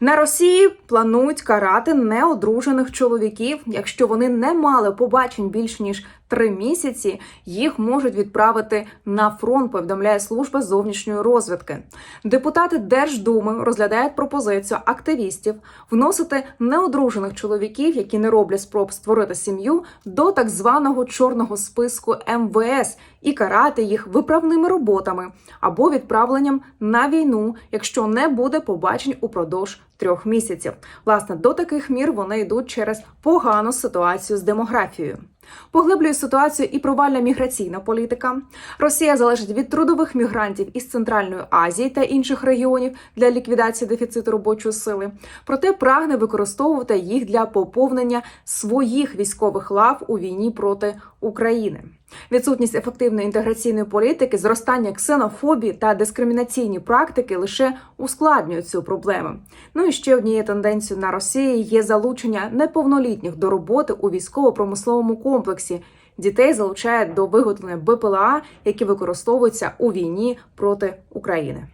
На Росії планують карати неодружених чоловіків. Якщо вони не мали побачень більш ніж три місяці, їх можуть відправити на фронт. Повідомляє служба зовнішньої розвідки. Депутати Держдуми розглядають пропозицію активістів вносити неодружених чоловіків, які не роблять спроб створити сім'ю, до так званого чорного списку МВС і карати їх виправними роботами або відправленням на війну, якщо не буде побачень упродовж трьох місяців. Власне, до таких мір вони йдуть через погану ситуацію з демографією. Поглиблює ситуацію і провальна міграційна політика. Росія залежить від трудових мігрантів із Центральної Азії та інших регіонів для ліквідації дефіциту робочої сили, проте прагне використовувати їх для поповнення своїх військових лав у війні проти України. Відсутність ефективної інтеграційної політики, зростання ксенофобії та дискримінаційні практики лише ускладнюють цю проблему. Ну і ще однією тенденцією на Росії є залучення неповнолітніх до роботи у військово-промисловому комплексі. Дітей залучають до виготовлення БПЛА, які використовуються у війні проти України.